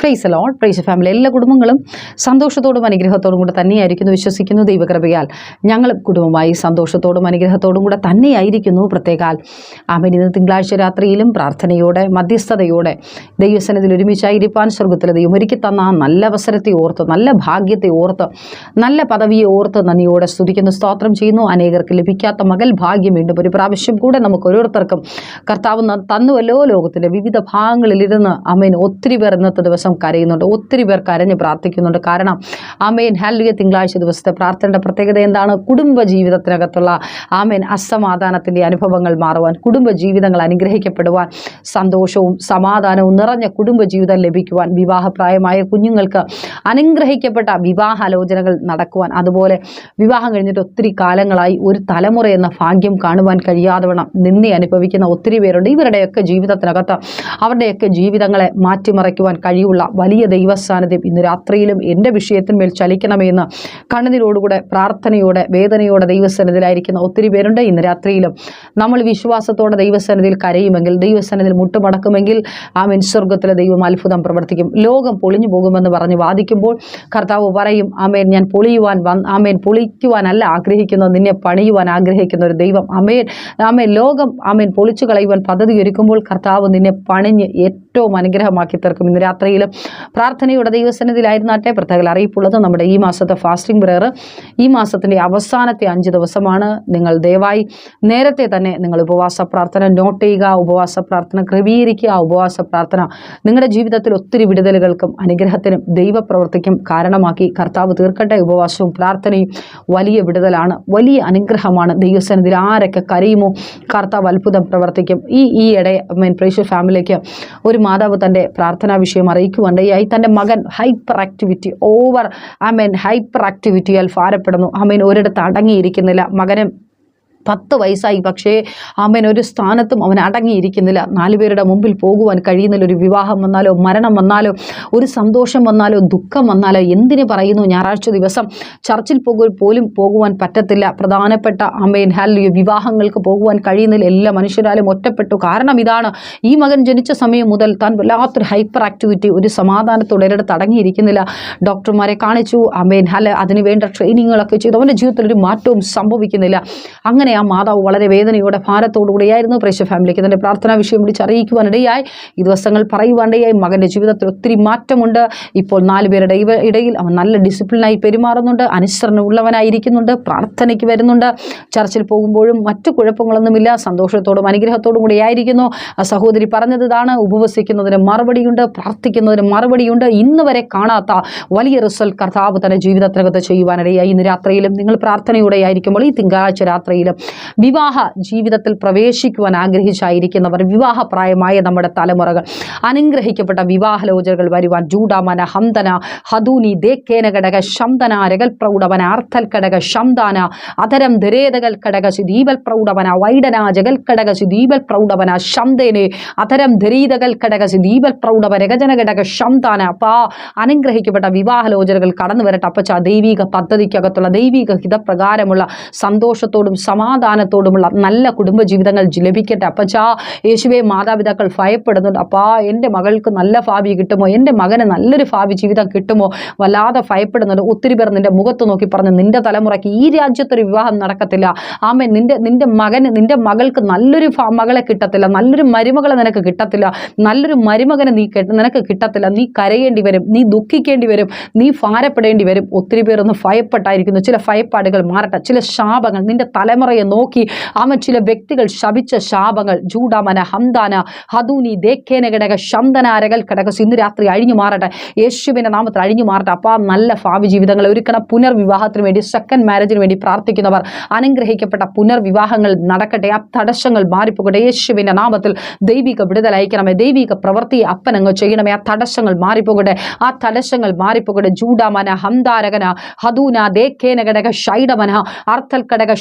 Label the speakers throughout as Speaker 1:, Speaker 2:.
Speaker 1: Price loan price family എല്ലാ കുടുംബങ്ങളും സന്തോഷത്തോടും അനുഗ്രഹത്തോടും കൂടെ തന്നെയായിരിക്കുന്നു. വിശ്വസിക്കുന്നു ദൈവകൃപയാൽ. ഞങ്ങൾ കുടുംബമായി സന്തോഷത്തോടും അനുഗ്രഹത്തോടും കൂടെ തന്നെയായിരിക്കുന്നു. പ്രത്യേകാൽ ആമേൻ. ഇന്ന് തിങ്കളാഴ്ച രാത്രിയിലും പ്രാർത്ഥനയോടെ മധ്യസ്ഥതയോടെ ദൈവസനത്തിൽ ഒരുമിച്ചായിരിക്കാൻ സ്വർഗത്തിലെ ദൈവം ഒരുക്കി തന്ന നല്ല അവസരത്തെ ഓർത്ത് നല്ല ഭാഗ്യത്തെ ഓർത്ത് നല്ല പദവിയെ ഓർത്ത് നന്ദിയോടെ സ്തുതിക്കുന്നു സ്തോത്രം ചെയ്യുന്നു. അനേകർക്ക് ലഭിക്കാത്ത മകൽ ഭാഗ്യം വീണ്ടും ഒരു പ്രാവശ്യം കൂടെ നമുക്ക് ഓരോരുത്തർക്കും കർത്താവ് തന്നുവല്ലോ. ലോകത്തിന്റെ വിവിധ ഭാഗങ്ങളിലിരുന്ന് അമേൻ ഒത്തിരി പേർ ഇന്നത്തെ ദിവസം കരയുന്നുണ്ട്. ഒത്തിരി പേർ കരഞ്ഞ് പ്രാർത്ഥിക്കുന്നുണ്ട്. കാരണം ആമേൻ. ഹാലിയ തിങ്കളാഴ്ച ദിവസത്തെ പ്രാർത്ഥനയുടെ പ്രത്യേകത എന്താണ്? കുടുംബ ജീവിതത്തിനകത്തുള്ള ആമേൻ. അസമാധാനത്തിന്റെ അനുഭവങ്ങൾ മാറുവാൻ കുടുംബ ജീവിതങ്ങൾ അനുഗ്രഹിക്കപ്പെടുവാൻ സന്തോഷവും സമാധാനവും നിറഞ്ഞ കുടുംബ ജീവിതം ലഭിക്കുവാൻ വിവാഹപ്രായമായ കുഞ്ഞുങ്ങൾക്ക് അനുഗ്രഹിക്കപ്പെട്ട വിവാഹാലോചനകൾ നടക്കുവാൻ അതുപോലെ വിവാഹം കഴിഞ്ഞിട്ട് ഒത്തിരി കാലങ്ങളായി ഒരു തലമുറ എന്ന ഭാഗ്യം കാണുവാൻ കഴിയാതെ വണ്ണം നിന്നെ അനുഭവിക്കുന്ന ഒത്തിരി പേരുണ്ട്. ഇവരുടെയൊക്കെ ജീവിതത്തിനകത്ത് അവരുടെയൊക്കെ ജീവിതങ്ങളെ മാറ്റിമറിക്കുവാൻ കഴിയുള്ള വലിയ ദൈവസാന്നിധ്യം ഇന്ന് രാത്രിയിലും എന്റെ വിഷയത്തിന്മേൽ ചലിക്കണമെന്ന് കണ്ണുനീരോടുകൂടെ പ്രാർത്ഥനയോടെ വേദനയോടെ ദൈവസന്നിധിയിലായിരിക്കുന്ന ഒത്തിരി പേരുണ്ട് ഇന്ന് രാത്രിയിലും. നമ്മൾ വിശ്വാസത്തോടെ ദൈവസന്നിധിയിൽ കരയുമെങ്കിൽ ദൈവസന്നിധിയിൽ മുട്ടുമടക്കുമെങ്കിൽ ആ സ്വർഗത്തിലെ ദൈവം അത്ഭുതം പ്രവർത്തിക്കും. ലോകം പൊളിഞ്ഞു പോകുമെന്ന് പറഞ്ഞ് വാദിക്കുമ്പോൾ കർത്താവ് പറയും ആമേൻ ഞാൻ പൊളിയുവാൻ വന്ന് ആമേൻ പൊളിക്കുവാനല്ല ആഗ്രഹിക്കുന്നത് നിന്നെ പണിയുവാൻ ആഗ്രഹിക്കുന്ന ഒരു ദൈവം. അമേൻ ആമേൻ ലോകം ആമേൻ പൊളിച്ചു കളയുവാൻ പദ്ധതി ഒരുക്കുമ്പോൾ കർത്താവ് നിന്നെ പണിഞ്ഞ് അനുഗ്രഹമാക്കി തീർക്കും. ഇന്ന് രാത്രിയിൽ പ്രാർത്ഥനയുടെ ദൈവസന്നിധിയിലായിരുന്നാട്ടെ പ്രത്യേക അറിയിപ്പുള്ളത്. നമ്മുടെ ഈ മാസത്തെ ഫാസ്റ്റിംഗ് പ്രയർ ഈ മാസത്തിന്റെ അവസാനത്തെ അഞ്ച് ദിവസമാണ്. നിങ്ങൾ ദയവായി നേരത്തെ തന്നെ നിങ്ങൾ ഉപവാസ പ്രാർത്ഥന നോട്ട് ചെയ്യുക. ഉപവാസ പ്രാർത്ഥന ക്രമീകരിക്കുക. ഉപവാസ പ്രാർത്ഥന നിങ്ങളുടെ ജീവിതത്തിൽ ഒത്തിരി വിടുതലുകൾക്കും അനുഗ്രഹത്തിനും ദൈവപ്രവർത്തിക്കും കാരണമാക്കി കർത്താവ് തീർക്കട്ടെ. ഉപവാസവും പ്രാർത്ഥനയും വലിയ വിടുതലാണ്. വലിയ അനുഗ്രഹമാണ് ദൈവസന്നിധിയിൽ. ആരൊക്കെ കരയുമോ കർത്താവ് അത്ഭുതം പ്രവർത്തിക്കും. ഈ ഈ ഇടെ മീൻ ഫാമിലിക്ക് ഒരു മാതാവ് തന്റെ പ്രാർത്ഥനാ വിഷയം അറിയിക്കുകയുണ്ടായി തന്റെ മകൻ hyperactivity over I mean ഹൈപ്പർ ആക്ടിവിറ്റിയാൽ ഭാരപ്പെടുന്നു. ഐ മീൻ ഒരിടത്ത് അടങ്ങിയിരിക്കുന്നില്ല. മകന് പത്ത് വയസ്സായി. പക്ഷേ അവൻ ഒരു സ്ഥാനത്തും അവൻ അടങ്ങിയിരിക്കുന്നില്ല. നാല് പേരുടെ മുമ്പിൽ പോകുവാൻ കഴിയുന്നില്ല ഒരു വിവാഹം വന്നാലോ മരണം വന്നാലോ ഒരു സന്തോഷം വന്നാലോ ദുഃഖം വന്നാലോ എന്തിനു പറയുന്നു ഞായറാഴ്ച ദിവസം? ചർച്ചിൽ പോകു പോലും പോകുവാൻ പറ്റത്തില്ല. പ്രധാനപ്പെട്ട അമ്മേൻ ഹാലിയോ വിവാഹങ്ങൾക്ക് പോകുവാൻ കഴിയുന്നില്ല എല്ലാ മനുഷ്യരാലും ഒറ്റപ്പെട്ടു. കാരണം ഇതാണ്. ഈ മകൻ ജനിച്ച സമയം മുതൽ താൻ വല്ലാത്തൊരു ഹൈപ്പർ ആക്ടിവിറ്റി ഒരു സമാധാനത്തോടെ ഒരിടത്ത് അടങ്ങിയിരിക്കുന്നില്ല. ഡോക്ടർമാരെ കാണിച്ചു. അമ്മേൻ ഹല അതിനുവേണ്ട ട്രെയിനിങ്ങുകളൊക്കെ ചെയ്തു. അവന്റെ ജീവിതത്തിൽ ഒരു മാറ്റവും സംഭവിക്കുന്നില്ല. അങ്ങനെ ആ മാതാവ് വളരെ വേദനയോടെ ഭാരത്തോടുകൂടിയായിരുന്നു. പ്രേക്ഷ ഫാമിലിക്ക് തന്റെ പ്രാർത്ഥനാ വിഷയം വിളിച്ചറിയിക്കുവാനിടയായി ഈ ദിവസങ്ങൾ പറയുവാനിടയായി. മകന്റെ ജീവിതത്തിൽ ഒത്തിരി മാറ്റമുണ്ട്. ഇപ്പോൾ നാല് പേരുടെ ഇടയിൽ അവൻ നല്ല ഡിസിപ്ലിനായി പെരുമാറുന്നുണ്ട്. അനുസരണ ഉള്ളവനായിരിക്കുന്നുണ്ട് പ്രാർത്ഥനയ്ക്ക് വരുന്നുണ്ട്. ചർച്ചിൽ പോകുമ്പോഴും മറ്റു കുഴപ്പങ്ങളൊന്നുമില്ല. സന്തോഷത്തോടും അനുഗ്രഹത്തോടും കൂടി ആയിരിക്കുന്നു സഹോദരി പറഞ്ഞത് ഇതാണ്. ഉപവസിക്കുന്നതിന് മറുപടിയുണ്ട്. പ്രാർത്ഥിക്കുന്നതിന് മറുപടിയുണ്ട്. ഇന്ന് വരെ കാണാത്ത വലിയ റിസൾട്ട് കർത്താവ് തന്റെ ജീവിതത്തിനകത്ത് ചെയ്യുവാനിടയായി. ഇന്ന് രാത്രിയിലും നിങ്ങൾ പ്രാർത്ഥനയോടെ ആയിരിക്കുമ്പോൾ ഈ തിങ്കളാഴ്ച രാത്രിയിലും വിവാഹ ജീവിതത്തിൽ പ്രവേശിക്കുവാൻ ആഗ്രഹിച്ചായിരിക്കുന്നവർ വിവാഹപ്രായമായ നമ്മുടെ തലമുറകൾ അനുഗ്രഹിക്കപ്പെട്ട വിവാഹലോചനകൾ വരുവാൻ ജൂഡാമന ഹന്തന ഹദൂനി ദേക്കേന ഘടക ശന്തന രകൽ പ്രൗഢവന അർത്ഥൽ ഘടക ശംദാന അധരം ധരേതകൽ ഘടക ശുദീപൽ പ്രൗഢവന വൈഡന ജഗൽ ഘടക ശുദീപൽ പ്രൗഢവന ശന്തേനെ അധരം ധരീതകൽ ഘടക ശുദീപൽ പ്രൗഢവ രകജന ഘടക ശംദാന അപ്പാ അനുഗ്രഹിക്കപ്പെട്ട വിവാഹലോചനകൾ കടന്നു വരട്ടെ അപ്പച്ച ദൈവിക പദ്ധതിക്കകത്തുള്ള ദൈവിക ഹിതപ്രകാരമുള്ള സന്തോഷത്തോടും സമാധാനത്തോടുമുള്ള നല്ല കുടുംബജീവിതങ്ങൾ ജീവിതങ്ങൾ ലഭിക്കട്ടെ. അപ്പച്ചാ യേശുവെ മാതാപിതാക്കൾ ഭയപ്പെടുന്നുണ്ട്. അപ്പാ എന്റെ മകൾക്ക് നല്ല ഭാവി കിട്ടുമോ? എന്റെ മകന് നല്ലൊരു ഭാവി ജീവിതം കിട്ടുമോ? വല്ലാതെ ഭയപ്പെടുന്നുണ്ട്. ഒത്തിരി പേർ നിന്റെ മുഖത്ത് നോക്കി പറഞ്ഞു നിന്റെ തലമുറയ്ക്ക് ഈ രാജ്യത്തൊരു വിവാഹം നടക്കത്തില്ല. ആമേ നിന്റെ നിന്റെ മകന് നിന്റെ മകൾക്ക് നല്ലൊരു മകളെ കിട്ടത്തില്ല. നല്ലൊരു മരുമകളെ നിനക്ക് കിട്ടത്തില്ല. നല്ലൊരു മരുമകനെ നീ നിനക്ക് കിട്ടത്തില്ല. നീ കരയേണ്ടി വരും. നീ ദുഃഖിക്കേണ്ടി വരും. നീ ഭാരപ്പെടേണ്ടി വരും. ഒത്തിരി പേർ ഒന്ന് ഭയപ്പെട്ടായിരിക്കുന്നു. ചില ഭയപ്പാടുകൾ മാറട്ടെ. ചില ശാപങ്ങൾ നിന്റെ നിന്റെ തലമുറയെ നോക്കി അവൻ ചില വ്യക്തികൾ ശപിച്ച ശാപങ്ങൾ. ജൂഡാമന ഹംദാന ഹദൂനി ദേഖേന ഘടക ശംദനാരകൽ ഘടക ഇന്ന് രാത്രി അഴിഞ്ഞു മാറട്ടെ. യേശുവിന്റെ നാമത്തിൽ അഴിഞ്ഞു മാറട്ടെ. അപ്പോൾ ആ നല്ല ഭാവി ജീവിതങ്ങളെ ഒരുക്കണം. പുനർവിവാഹത്തിന് വേണ്ടി സെക്കൻഡ് മാരേജിന് വേണ്ടി പ്രാർത്ഥിക്കുന്നവർ അനുഗ്രഹിക്കപ്പെട്ട പുനർവിവാഹങ്ങൾ നടക്കട്ടെ. ആ തടസ്സങ്ങൾ മാറിപ്പോകട്ടെ. യേശുവിന്റെ നാമത്തിൽ ദൈവിക വിടുതൽ ദൈവിക പ്രവൃത്തി അപ്പനങ്ങ് ചെയ്യണമേ. ആ തടസ്സങ്ങൾ മാറിപ്പോകട്ടെ. ആ തടസ്സങ്ങൾ മാറിപ്പോകട്ടെ. ജൂഡാമന ഹംദാരകന ഹദൂന ദേഖേന ഘടക ഷൈഡമന അർത്ഥൽ ഘടക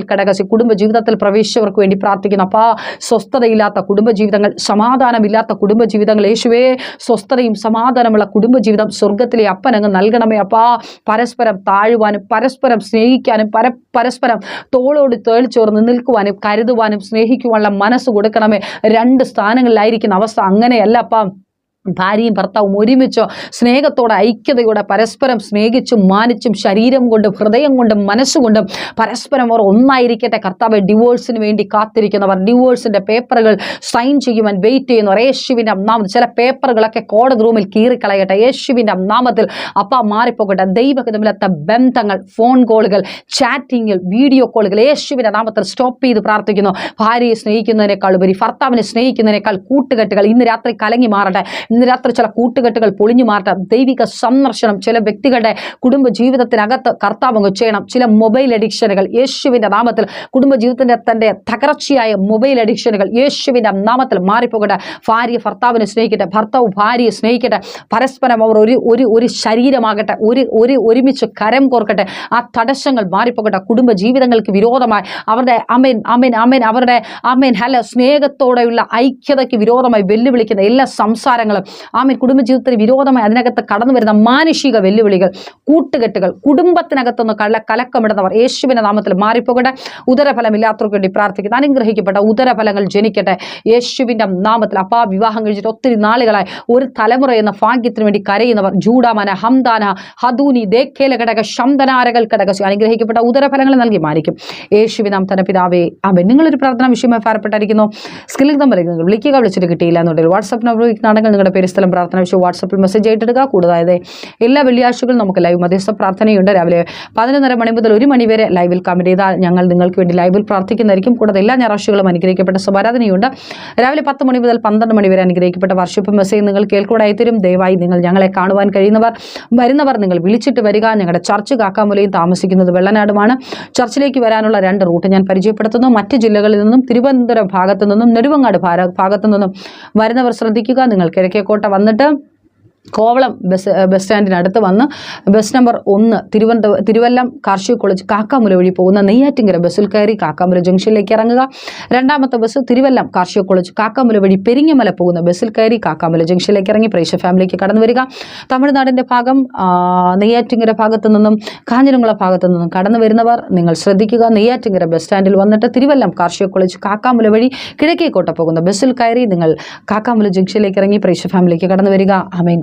Speaker 1: കടകശി കുടുംബ ജീവിതത്തിൽ പ്രവേശിച്ചവർക്ക് വേണ്ടി പ്രാർത്ഥിക്കുന്നു. അപ്പാ സ്വസ്ഥതയില്ലാത്ത കുടുംബജീവിതങ്ങൾ സമാധാനമില്ലാത്ത കുടുംബജീവിതങ്ങൾ യേശുവേ സ്വസ്ഥതയും സമാധാനമുള്ള കുടുംബജീവിതം സ്വർഗത്തിലെ അപ്പനങ്ങ് നൽകണമേ അപ്പാ. പരസ്പരം താഴുവാനും പരസ്പരം സ്നേഹിക്കാനും പര പരസ്പരം തോളോട് തേളിച്ചോർന്ന് ചേർന്ന് നിൽക്കുവാനും കരുതുവാനും സ്നേഹിക്കുവാനുള്ള മനസ്സ് കൊടുക്കണമേ. രണ്ട് സ്ഥാനങ്ങളിലായിരിക്കുന്ന അവസ്ഥ അങ്ങനെയല്ല അപ്പം. ഭാര്യയും ഭർത്താവും ഒരുമിച്ചോ സ്നേഹത്തോടെ ഐക്യതയോടെ പരസ്പരം സ്നേഹിച്ചും മാനിച്ചും ശരീരം കൊണ്ടും ഹൃദയം കൊണ്ടും മനസ്സുകൊണ്ടും പരസ്പരം അവർ ഒന്നായിരിക്കട്ടെ. കർത്താവ് ഡിവോഴ്സിന് വേണ്ടി കാത്തിരിക്കുന്നവർ ഡിവോഴ്സിന്റെ പേപ്പറുകൾ സൈൻ ചെയ്യുവാൻ വെയിറ്റ് ചെയ്യുന്നവർ യേശുവിന്റെ നാമത്തിൽ ചില പേപ്പറുകളൊക്കെ കോടതി റൂമിൽ കീറിക്കളയട്ടെ. യേശുവിന്റെ നാമത്തിൽ അപ്പ മാറിപ്പോകട്ടെ. ദൈവഗതമില്ലാത്ത ബന്ധങ്ങൾ ഫോൺ കോളുകൾ ചാറ്റിങ്ങിൽ വീഡിയോ കോളുകൾ യേശുവിന്റെ നാമത്തിൽ സ്റ്റോപ്പ് ചെയ്ത് പ്രാർത്ഥിക്കുന്നു. ഭാര്യയെ സ്നേഹിക്കുന്നതിനേക്കാൾ ഉപരി ഭർത്താവിനെ സ്നേഹിക്കുന്നതിനേക്കാൾ കൂട്ടുകെട്ടുകൾ ഇന്ന് രാത്രി കലങ്ങി മാറട്ടെ. ഇന്ന് രാത്രി ചില കൂട്ടുകെട്ടുകൾ പൊളിഞ്ഞു മാറ്റാം ദൈവിക സന്ദർശനം ചില വ്യക്തികളുടെ കുടുംബ ജീവിതത്തിനകത്ത് കർത്താവ് ചെയ്യണം. ചില മൊബൈൽ അഡിക്ഷനുകൾ യേശുവിന്റെ നാമത്തിൽ കുടുംബജീവിതത്തിന്റെ തന്റെ തകർച്ചയായ മൊബൈൽ അഡിക്ഷനുകൾ യേശുവിന്റെ നാമത്തിൽ മാറിപ്പോകട്ടെ. ഭാര്യ ഭർത്താവിനെ സ്നേഹിക്കട്ടെ ഭർത്താവ് ഭാര്യയെ സ്നേഹിക്കട്ടെ. പരസ്പരം അവർ ഒരു ഒരു ഒരു ശരീരമാകട്ടെ ഒരു ഒരു ഒരുമിച്ച് കരം കോർക്കട്ടെ. ആ തടസ്സങ്ങൾ മാറിപ്പോകട്ടെ. കുടുംബ ജീവിതങ്ങൾക്ക് വിരോധമായി അവരുടെ അമേൻ അമേൻ അമേൻ അവരുടെ അമേൻ ഹല സ്നേഹത്തോടെയുള്ള ഐക്യതയ്ക്ക് വിരോധമായി വെല്ലുവിളിക്കുന്ന എല്ലാ സംസാരങ്ങളും ആമേൻ കുടുംബജീവിതത്തിന് വിരോധമായി അതിനകത്ത് കടന്നു വരുന്ന മാനുഷിക വെല്ലുവിളികൾ കൂട്ടുകെട്ടുകൾ കുടുംബത്തിനകത്തുനിന്ന് കള്ള കലക്കമിടുന്നവർ യേശുവിന്റെ നാമത്തിൽ മാറിപ്പോകട്ടെ. ഉദരഫലമില്ലാത്തവർക്ക് വേണ്ടി പ്രാർത്ഥിക്കുന്നു. അനുഗ്രഹിക്കപ്പെട്ട ഉദരഫലങ്ങൾ ജനിക്കട്ടെ. യേശുവിന്റെ നാമത്തിൽ അപ്പാ വിവാഹം കഴിച്ചിട്ട് ഒത്തിരി നാളുകളായി ഒരു തലമുറ എന്ന ഭാഗ്യത്തിന് വേണ്ടി കരയുന്നവർ ജൂഡാമന ഹംദാന ഹദൂനി ദേഖേല ഘടക ശംദനാരകൾ ഘടക അനുഗ്രഹിക്കപ്പെട്ട ഉദരഫലങ്ങൾ നൽകി മാനിക്കും യേശുവിനാം തന്നെ പിതാവേ അവൻ നിങ്ങളൊരു പ്രാർത്ഥന വിഷയമായി ഭാരപ്പെട്ടായിരിക്കുന്നു സ്കില്ലിംഗ് നമ്പർ വിളിക്കുക. വിളിച്ചിട്ട് കിട്ടിയില്ല എന്നുണ്ടെങ്കിൽ വാട്സപ്പ് നമ്പർ നാടകങ്ങൾ നിങ്ങളുടെ പേര് സ്ഥലം പ്രാർത്ഥന വിഷയം വാട്സപ്പിൽ മെസ്സേജ് ആയിട്ടിടുക കൂടാതെ എല്ലാ വെള്ളിയാഴ്ചകളും നമുക്ക് ലൈവ് മധ്യസ്ഥ പ്രാർത്ഥനയുണ്ട്. രാവിലെ പതിനൊന്നര മണി മുതൽ ഒരു മണി വരെ ലൈവിൽ കമന്റ് ചെയ്താൽ ഞങ്ങൾ നിങ്ങൾക്ക് വേണ്ടി ലൈവിൽ പ്രാർത്ഥിക്കുന്നതായിരിക്കും. കൂടാതെ എല്ലാ ഞായറാഴ്ചകളും അനുഗ്രഹിക്കപ്പെട്ട സ്വരാധനയുണ്ട് രാവിലെ പത്ത് മണി മുതൽ പന്ത്രണ്ട് മണി വരെ അനുഗ്രഹിക്കപ്പെട്ട വർഷപ്പ് മെസ്സേജ് നിങ്ങൾ കേൾക്കൂടായി തരും. ദയവായി നിങ്ങൾ ഞങ്ങളെ കാണുവാൻ കഴിയുന്നവർ വരുന്നവർ നിങ്ങൾ വിളിച്ചിട്ട് വരിക. ഞങ്ങളുടെ ചർച്ച് കാക്കാമുലയും താമസിക്കുന്നത് വെള്ളനാടുമാണ്. ചർച്ചിലേക്ക് വരാനുള്ള രണ്ട് റൂട്ട് ഞാൻ പരിചയപ്പെടുത്തുന്നു. മറ്റ് ജില്ലകളിൽ നിന്നും തിരുവനന്തപുരം ഭാഗത്തു നിന്നും നെടുവങ്ങാട് ഭാഗത്തു നിന്നും വരുന്നവർ ശ്രദ്ധിക്കുക. നിങ്ങൾ കിഴക്കേക്കോട്ട വന്നിട്ട് കോവളം ബസ് ബസ് സ്റ്റാൻഡിനടുത്ത് വന്ന് ബസ് നമ്പർ ഒന്ന് തിരുവനന്തപുരം തിരുവല്ലം കാർഷിക കോളേജ് കാക്കാമുല വഴി പോകുന്ന നെയ്യാറ്റിങ്കര ബസ്സിൽ കയറി കാക്കാമുല ജംഗ്ഷനിലേക്ക് ഇറങ്ങുക. രണ്ടാമത്തെ ബസ് തിരുവല്ലം കാർഷിക കോളേജ് കാക്കാമുല വഴി പെരിങ്ങമല പോകുന്ന ബസ്സിൽ കയറി കാക്കാമുല ജംഗ്ഷനിലേക്ക് ഇറങ്ങി പ്രേക്ഷ ഫാമിലിക്ക് കടന്നു വരിക. തമിഴ്നാടിന്റെ ഭാഗം നെയ്യാറ്റിങ്കര ഭാഗത്തു നിന്നും കാഞ്ഞിരംകുളം ഭാഗത്തു നിന്നും കടന്നു വരുന്നവർ നിങ്ങൾ ശ്രദ്ധിക്കുക. നെയ്യാറ്റിങ്കര ബസ് സ്റ്റാൻഡിൽ വന്നിട്ട് തിരുവല്ലം കാർഷിക കോളേജ് കാക്കാമുല വഴി കിഴക്കേക്കോട്ട പോകുന്ന ബസ്സിൽ കയറി നിങ്ങൾ കാക്കാമുല ജംഗ്ഷനിലേക്ക് ഇറങ്ങി പ്രേക്ഷ ഫാമിലിക്ക് കടന്നു വരിക. Amen